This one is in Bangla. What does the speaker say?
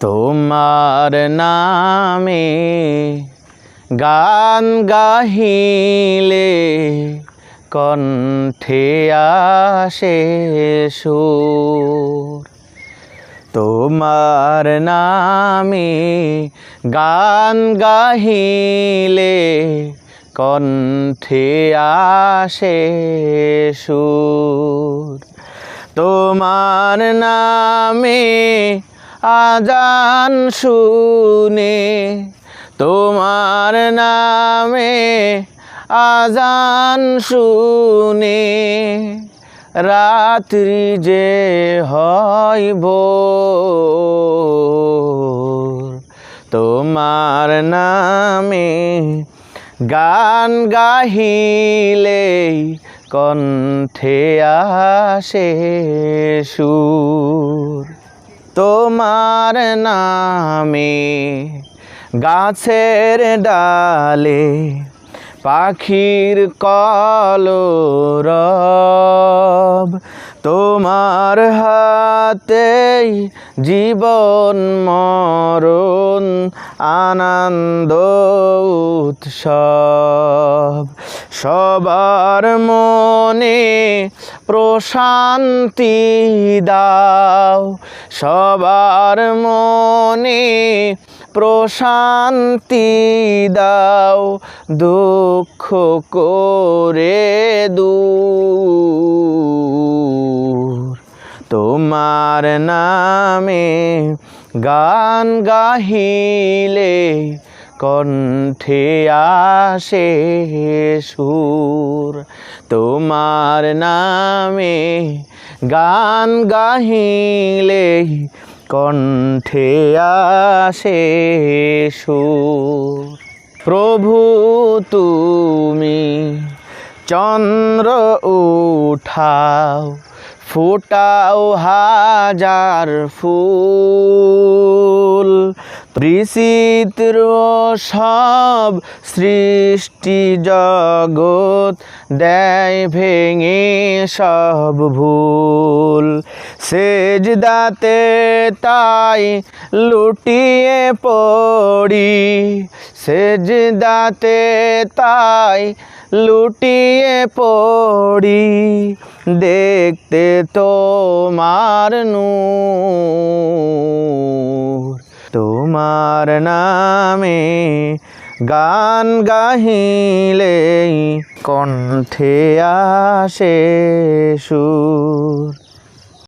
তোমার নামে গান গাহিলে কণ্ঠে আসে সুর। তোমার নামে গান গাহিলে কণ্ঠে আসে সুর। তোমার নামে আজান শুনে তোমার নামে আজান শুনে রাত্রি যে হয় তোমার নামে গান গাহিলে কণ্ঠে আসে সুর। তোমার নামে গাছের ডালে পাখির কলরব তোমার হাতেই জীবন মরণ আনন্দ উৎসব সবার মনে প্রশান্তি দাও। সবার মনে প্রশান্তি দাও। দুঃখ করে দূর। তোমার নামে গান গাহিলে কণ্ঠে আসে সুর তোমার নামে গান গাহিলে কণ্ঠে আসে সুর। প্রভু তুমি চন্দ্র উঠাও ফুটাও হাজার ফুল ত্রিচিত্র সব সৃষ্টি জগৎ দেয় ভেঙে সব ভুল। সেজদাতে তাই লুটিয়ে পড়ি, সেজদাতে তাই লুটিয়ে পড়ি। দেখতে তোমার নূর। তোমার নামে গান গাহিলে কণ্ঠে আসে সুর।